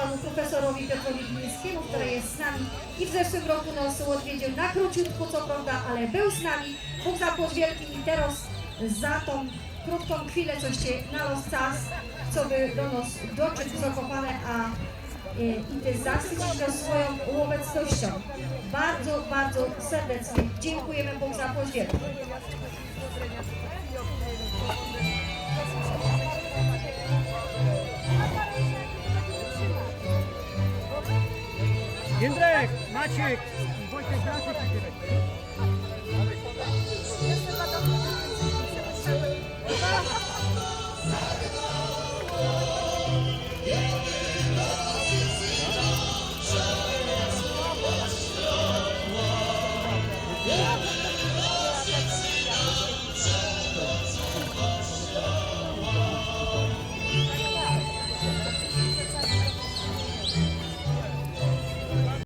panu profesorowi Piotrowi Glińskiemu, który jest z nami i w zeszłym roku nas odwiedził na króciutko, co prawda, ale był z nami. Bóg wielki i teraz za tą krótką chwilę, coście na los czas, co by do nas doczyć zakopane, a e, i też zasycić nas swoją obecnością. Bardzo, bardzo serdecznie dziękujemy Bóg zapłać wielki. Jędrek, Maciek, Wojtek, Maciek idziemy.